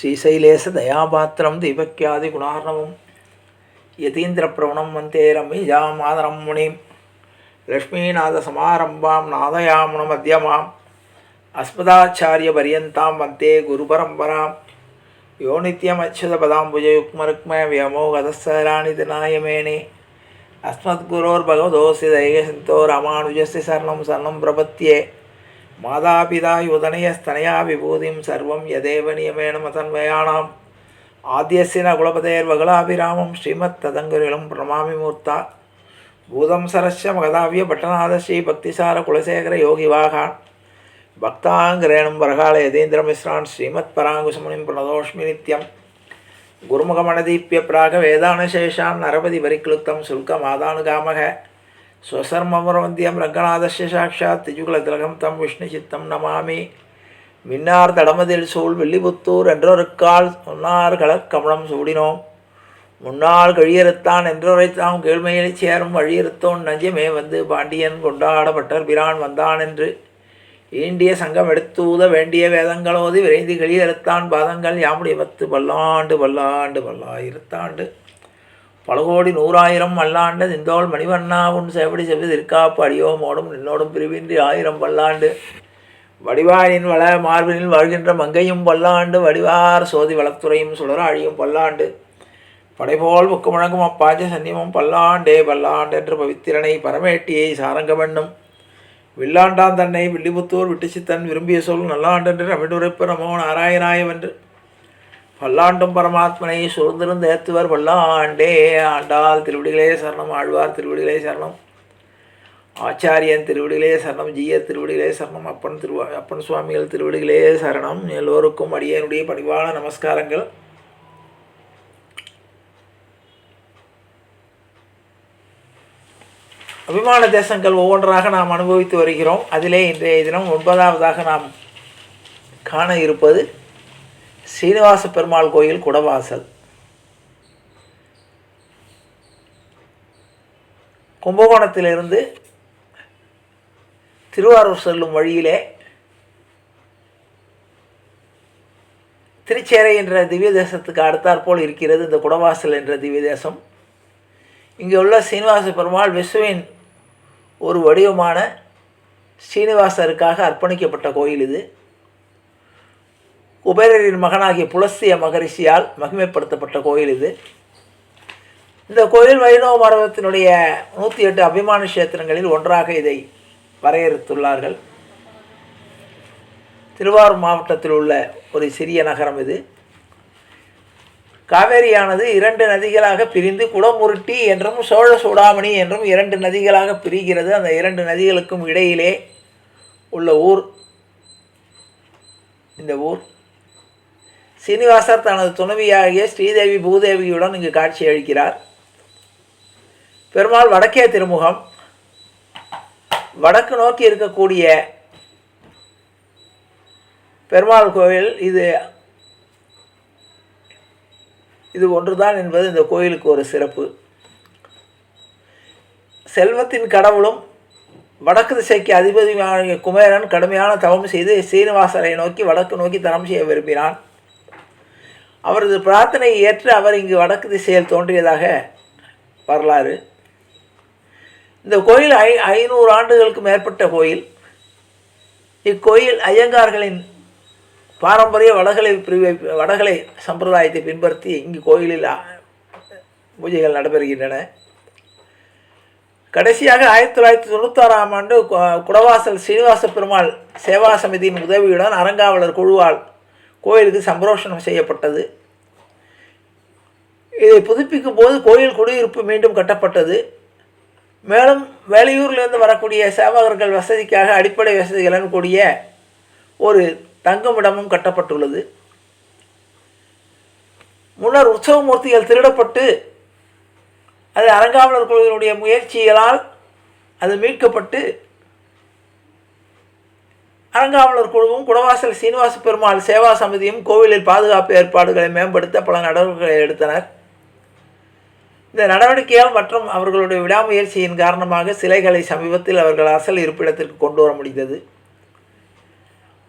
శ్రీశైలేశ దయాపాత్రం దీపక్యాది గుణార్ణవం యతీంద్రప్రవణం వంతే రమ్యజామాదరం మునిం లక్ష్మీనాథసమారంభాం నాదయామున మధ్యమాం అస్మదాచార్యపర్యంతాం వంతే గురుపరంపరాం యో నిత్యమచ్యుతపదాంబుజయుక్మరుక్మయ వ్యోమోగతస్థరాణి నాయమేనే అస్మద్గురోర్భగవదోసి దైగసింతో రామానుజస్య శరణం శరణం ప్రపత్యే மாதாபிதாய் உதனயஸ்தனயா விபூதிம் சர்வம் யதேவ நியமேனமதன்வயானாம் ஆத்தியசின குலபதேர் வகலாபிராமம் ஸ்ரீமத் ததங்குரிலும் பிரணமாமி மூர்த்தா. பூதம் சரஸ்ய மகதாவிய பட்டநாத ஸ்ரீ பக்திசார குலசேகர யோகி வாகான். பக்தாங்கிரேணும் வரகால யதேந்திரமிஸ்ரான் ஸ்ரீமத் பராங்குசமுனிம் பிரணதோஷ்மி நித்யம். குருமுகமணதீப்பிய பிராக வேதானசேஷான் நரபதி பரிக்லுத்தம் சுல்கமாதானுகாமக ஸ்வசர்மபரவந்தியம் ரங்கநாதஸ்ய சாட்சாத் திஜுகுலதிலகம் தம் விஷ்ணு சித்தம் நமாமி மின்னார் தடமதில் சூழ் வில்லிபுத்தூர் என்றொருக்கால் சொன்னார் கலக்கமலம் சூடினோம் முன்னாள் கழியறுத்தான் என்றுரைத்தாம் கேழ்மையில் சேரும் வழியறுத்தோன் நஞ்சமே வந்து பாண்டியன் கொண்டாடப்பட்டர் பிரான் வந்தான் என்று ஈண்டிய சங்கம் எடுத்தூத வேண்டிய வேதங்களோது விரைந்து கழியறுத்தான் பாதங்கள் யாமுடைய பத்து பல்லாண்டு பல்லாண்டு பல்லாயிரத்தாண்டு பல கோடி நூறாயிரம் வல்லாண்டு நின்றோள் மணிவண்ணா உன் செவடி செவி இருக்காப்பு அடியோமோடும் நின்னோடும் பிரிவின்றி ஆயிரம் பல்லாண்டு வடிவாயின் வள மார்பினில் வாழ்கின்ற மங்கையும் பல்லாண்டு வடிவார் சோதி வளத்துறையும் சுடராழியும் பல்லாண்டு. படைபோல் புக்கு முழங்கும் அப்பாஞ்ச சன்னியமும் பல்லாண்டே பல்லாண்டு என்று பவித்திரனை பரமேட்டியை சாரங்கமென்னும் வில்லாண்டான் தன்னை வில்லிபுத்தூர் விட்டுச்சித்தன் விரும்பிய சொல் நல்லாண்டென்று தமிழுரைப்பு நமோ நாராயணாயவென்று. பல்லாண்டும் பரமாத்மனை சுதந்திரம் ஏத்துவர் பல்லாண்டே ஆண்டால் திருவிடிகளே சரணம் ஆழ்வார் திருவிடிகளே சரணம். ஆச்சாரியன் திருவிடிகளே சரணம் ஜீய திருவிடிகளே சரணம் அப்பன் திருவா அப்பன் சுவாமிகள் திருவிடிகளே சரணம். எல்லோருக்கும் அடியனுடைய பணிவான நமஸ்காரங்கள். அபிமான தேசங்கள் ஒவ்வொன்றாக நாம் அனுபவித்து வருகிறோம். அதிலே இன்றைய தினம் ஒன்பதாவதாக நாம் காண இருப்பது சீனிவாச பெருமாள் கோயில் குடவாசல். கும்பகோணத்திலிருந்து திருவாரூர் செல்லும் வழியிலே திருச்சேரை என்ற திவ்ய தேசத்துக்கு அடுத்தாற்போல் இருக்கிறது இந்த குடவாசல் என்ற திவ்ய தேசம். இங்கே உள்ள சீனிவாச பெருமாள் விஷ்ணுவின் ஒரு வடிவமான ஸ்ரீனிவாசருக்காக அர்ப்பணிக்கப்பட்ட கோயில் இது. குபேரரின் மகனாகிய புலஸ்திய மகரிஷியால் மகிமைப்படுத்தப்பட்ட கோயில் இது. இந்த கோயில் வைணவ மரபத்தினுடைய நூற்றி எட்டு அபிமான கஷேத்திரங்களில் ஒன்றாக இதை வரையறுத்துள்ளார்கள். திருவாரூர் மாவட்டத்தில் உள்ள ஒரு சிறிய நகரம் இது. காவேரியானது இரண்டு நதிகளாக பிரிந்து குடமுருட்டி என்றும் சோழ சூடாமணி என்றும் இரண்டு நதிகளாக பிரிகிறது. அந்த இரண்டு நதிகளுக்கும் இடையிலே உள்ள ஊர் இந்த ஊர் சீனிவாசர் தனது துணைவியாகிய ஸ்ரீதேவி பூதேவியுடன் இங்கு காட்சி அளிக்கிறார் பெருமாள் வடக்கே திருமுகம். வடக்கு நோக்கி இருக்கக்கூடிய பெருமாள் கோவில் இது இது ஒன்றுதான் என்பது இந்த கோயிலுக்கு ஒரு சிறப்பு. செல்வத்தின் கடவுளும் வடக்கு திசைக்கு அதிபதியான குமேரன் கடுமையான தவம் செய்து சீனிவாசரை நோக்கி வடக்கு நோக்கி தரம் செய்ய விரும்பினான். அவரது பிரார்த்தனையை ஏற்று அவர் இங்கு வடக்கு திசையில் தோன்றியதாக வரலாறு. இந்த கோயில் ஐ ஐநூறு ஆண்டுகளுக்கு மேற்பட்ட கோயில். இக்கோயில் ஐயங்கார்களின் பாரம்பரிய வடகலை பிரிவை வடகலை சம்பிரதாயத்தை பின்பற்றி இங்கு கோயிலில் பூஜைகள் நடைபெறுகின்றன. கடைசியாக ஆயிரத்தி தொள்ளாயிரத்தி தொண்ணூத்தாறாம் ஆண்டு குடவாசல் சீனிவாச பெருமாள் சேவா சமிதியின் உதவியுடன் அறங்காவலர் குழுவால் கோயிலுக்கு சம்பரோஷணம் செய்யப்பட்டது. இதை புதுப்பிக்கும் போது கோயில் குடியிருப்பு மீண்டும் கட்டப்பட்டது. மேலும் வேலையூர்லேருந்து வரக்கூடிய சேவகர்கள் வசதிக்காக அடிப்படை வசதிகளுடன் கூடிய ஒரு தங்குமிடமும் கட்டப்பட்டுள்ளது. முன்னர் உற்சவமூர்த்திகள் திருடப்பட்டு அது அரங்காவலர் குழுவினுடைய முயற்சிகளால் அது மீட்கப்பட்டு அரங்காவலர் குழுவும் குடவாசல் சீனிவாச பெருமாள் சேவா சமிதியும் கோவிலில் பாதுகாப்பு ஏற்பாடுகளை மேம்படுத்த பல நடவடிக்கைகளை எடுத்தனர். இந்த நடவடிக்கையால் மற்றும் அவர்களுடைய விடாமுயற்சியின் காரணமாக சிலைகளை சமீபத்தில் அவர்கள் அசல் இருப்பிடத்திற்கு கொண்டு வர முடிந்தது.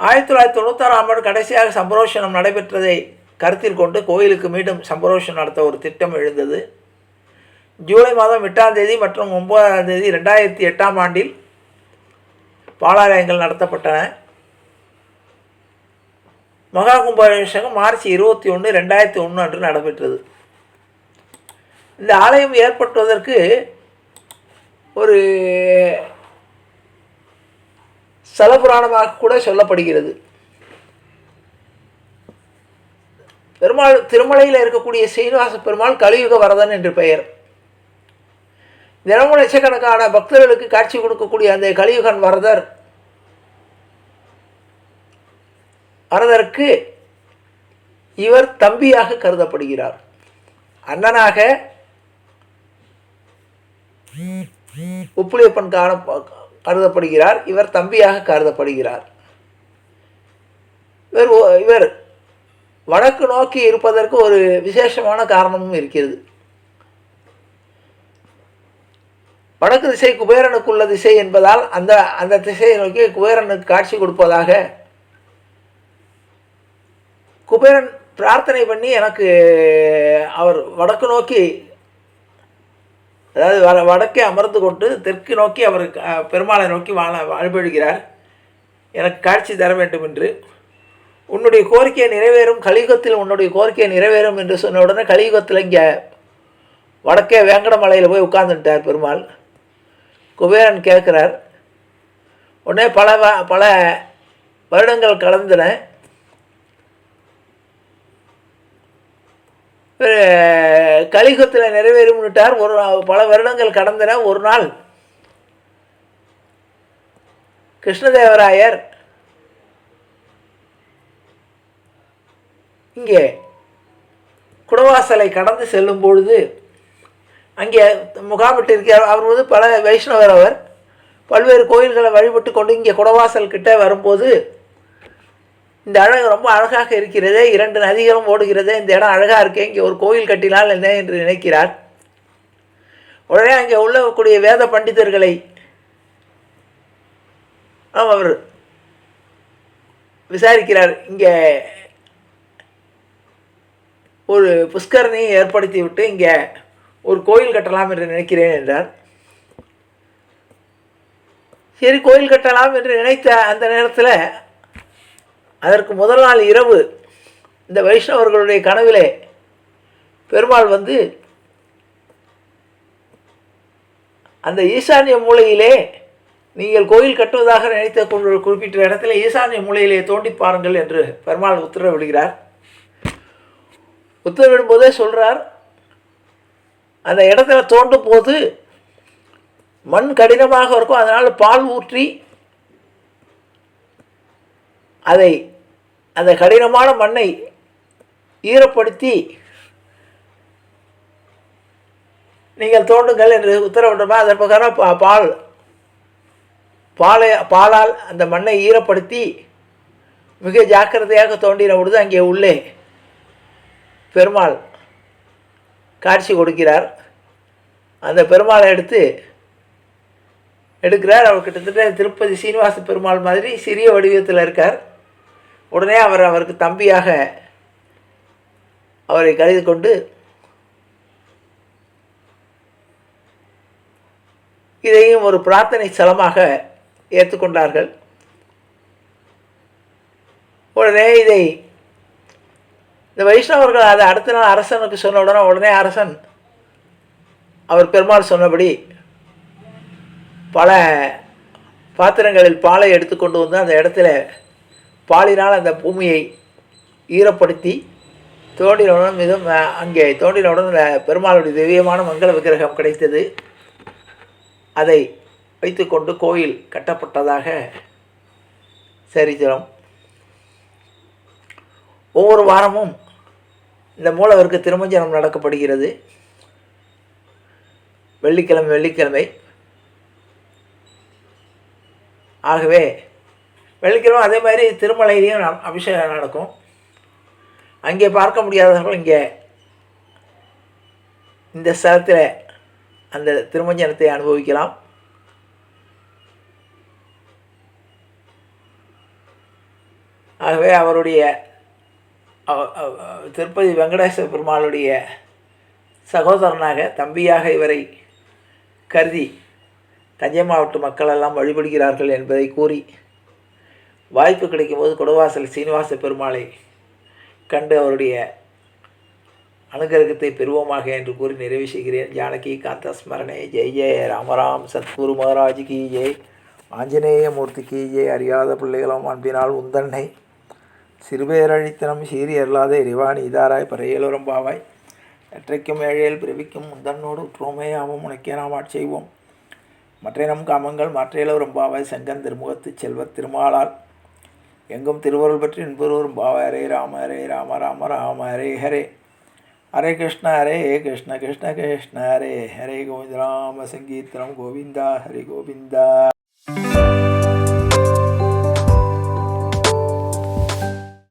ஆயிரத்தி தொள்ளாயிரத்தி தொண்ணூத்தாறாம் ஆண்டு கடைசியாக சம்பரோஷனம் நடைபெற்றதை கருத்தில் கொண்டு கோயிலுக்கு மீண்டும் சம்பரோஷம் நடத்த ஒரு திட்டம் எழுந்தது. ஜூலை மாதம் எட்டாம் தேதி மற்றும் ஒன்பதாம் தேதி ரெண்டாயிரத்தி எட்டாம் ஆண்டில் பாலாலயங்கள் நடத்தப்பட்டன. மகா கும்பாபிஷேகம் மார்ச் இருபத்தி ஒன்று ரெண்டாயிரத்தி ஒன்று அன்று நடைபெற்றது. இந்த ஆலயம் ஏற்பட்டுவதற்கு ஒரு சலபுராணமாக கூட சொல்லப்படுகிறது. பெருமாள் திருமலையில் இருக்கக்கூடிய சீனிவாச பெருமாள் கலியுக வரதன் என்று பெயர். தினமும் லட்சக்கணக்கான பக்தர்களுக்கு காட்சி கொடுக்கக்கூடிய அந்த கலியுகன் வரதர் வரதற்கு இவர் தம்பியாக கருதப்படுகிறார். அண்ணனாக உப்புளியப்பன் காண கருதப்படுகிறார். இவர் தம்பியாக கருதப்படுகிறார். இவர் இவர் வடக்கு நோக்கி இருப்பதற்கு ஒரு விசேஷமான காரணமும் இருக்கிறது. வடக்கு திசை குபேரனுக்குள்ள திசை என்பதால் அந்த அந்த திசையை நோக்கி குபேரனுக்கு காட்சி கொடுப்பதாக. குபேரன் பிரார்த்தனை பண்ணி எனக்கு அவர் வடக்கு நோக்கி அதாவது வட வடக்கே அமர்ந்து கொண்டு தெற்கு நோக்கி அவர் பெருமாளை நோக்கி வாழ வழிபடுகிறார். எனக்கு காட்சி தர வேண்டும் என்று உன்னுடைய கோரிக்கை நிறைவேறும் கலியுகத்தில் உன்னுடைய கோரிக்கை நிறைவேறும் என்று சொன்ன உடனே கலியுகத்தில் இங்கே வடக்கே வேங்கடமலையில் போய் உட்கார்ந்துட்டார் பெருமாள். குபேரன் கேட்குறார் உடனே பல வ- பல வருடங்கள் கடந்தன. கலிகத்தில் நிறைவேறும்னுட்டார் ஒரு பல வருடங்கள் கடந்தன. ஒரு நாள் கிருஷ்ணதேவராயர் இங்கே குடவாசலை கடந்து செல்லும் பொழுது அங்கே முகாமிட்டு இருக்கார் அவர் வந்து பல வைஷ்ணவர் அவர். பல்வேறு கோயில்களை வழிபட்டு கொண்டு இங்கே குடவாசல் கிட்ட வரும்போது இந்த அழகு ரொம்ப அழகாக இருக்கிறதே. இரண்டு நதிகளும் ஓடுகிறதே. இந்த இடம் அழகாக இருக்கே. இங்கே ஒரு கோயில் கட்டினால் என்ன என்று நினைக்கிறார். உடனே அங்கே உள்ளக்கூடிய வேத பண்டிதர்களை அவர் விசாரிக்கிறார். இங்கே ஒரு புஷ்கரணியை ஏற்படுத்தி விட்டு இங்கே ஒரு கோயில் கட்டலாம் என்று நினைக்கிறேன் என்றார். சரி கோயில் கட்டலாம் என்று நினைத்த அந்த நேரத்தில் அதற்கு முதல் நாள் இரவு இந்த வைஷ்ணவர்களுடைய கனவிலே பெருமாள் வந்து அந்த ஈசானிய மூலையிலே நீங்கள் கோயில் கட்டுவதாக நினைத்த கொண்டு குறிப்பிட்ட இடத்துல ஈசானிய மூலையிலே தோண்டி பாருங்கள் என்று பெருமாள் உத்தரவிடுகிறார். உத்தரவிடும்போதே சொல்கிறார் அந்த இடத்துல தோண்டும் போது மண் கடினமாக இருக்கும். அதனால் பால் ஊற்றி அதை அந்த கடினமான மண்ணை ஈரப்படுத்தி நீங்கள் தோண்டுங்கள் என்று உத்தரவிட்டோமா அதன் பிரகாரம் பா- பால் பாலை பாலால் அந்த மண்ணை ஈரப்படுத்தி மிக ஜாக்கிரதையாக தோண்டின பொழுது அங்கே உள்ளே பெருமாள் காட்சி கொடுக்கிறார். அந்த பெருமாளை எடுத்து எடுக்கிறார். அவர் கிட்டத்தட்ட திருப்பதி சீனிவாச பெருமாள் மாதிரி சிறிய வடிவத்தில் இருக்கார். உடனே அவர் அவருக்கு தம்பியாக அவரை கருதி கொண்டு இதையும் ஒரு பிரார்த்தனை ஸ்தலமாக ஏற்றுக்கொண்டார்கள். உடனே இதை இந்த வைஷ்ணவர்கள் அதை அடுத்த நாள் அரசனுக்கு சொன்ன உடனே உடனே அரசன் அவர் பெருமாள் சொன்னபடி பல பாத்திரங்களில் பாலை எடுத்துக்கொண்டு வந்து அந்த இடத்துல பாலினால் அந்த பூமியை ஈரப்படுத்தி தோண்டினவுடன் மிகவும் அங்கே தோண்டினவுடன் அந்த பெருமாளுடைய திவ்யமான மங்கள விக்கிரகம் கிடைத்தது. அதை வைத்துக்கொண்டு கோயில் கட்டப்பட்டதாக சரித்திரம். ஒவ்வொரு வாரமும் இந்த மூலவருக்கு திருமஞ்சனம் நடக்கப்படுகிறது. வெள்ளிக்கிழமை வெள்ளிக்கிழமை. ஆகவே வெள்ளிக்கிழமை அதே மாதிரி திருமலையிலையும் அபிஷேகம் நடக்கும். அங்கே பார்க்க முடியாதவர்கள் இங்கே இந்த ஸ்தலத்தில் அந்த திருமஞ்சனத்தை அனுபவிக்கலாம். ஆகவே அவருடைய திருப்பதி வெங்கடேச பெருமாளுடைய சகோதரனாக தம்பியாக இவரை கருதி தஞ்சை மாவட்ட மக்கள் எல்லாம் வழிபடுகிறார்கள் என்பதை கூறி வாய்ப்பு கிடைக்கும்போது குடவாசல் சீனிவாச பெருமாளை கண்டு அவருடைய அனுகிரகத்தை பெறுவோமாக என்று கூறி நிறைவு செய்கிறேன். ஜானகி காந்த ஸ்மரணே ஜெய். ஜெய ராமராம் சத்குரு மகாராஜ் கி ஜெய். ஆஞ்சநேய மூர்த்தி கி ஜெய். அறியாத பிள்ளைகளும் அன்பினால் உந்தன்னை. சிறுபேரழித்தனம் சீறி அருளாத இறைவான் இதாராய் பரையலுரம்பாவாய் எற்றைக்கும் ஏழையில் பிறவிக்கும் முந்தன்னோடு உற்றோமே உனக்கே நாம் ஆட்செய்வோம் மற்ற நம் காமங்கள் மற்றையிலவரும் பாவாய் செங்கன் திருமுகத்து செல்வத் திருமாலால். எங்கும் திருவருள் பற்றி இன்புறுவரும் பாவ ஹரே ராம ஹரே ராம ராம ராம ஹரே ஹரே. ஹரே கிருஷ்ண ஹரே கிருஷ்ண கிருஷ்ண கிருஷ்ண ஹரே ஹரே கோவிந்த ராம சங்கீர்த்தனம் கோவிந்தா ஹரி கோவிந்தா.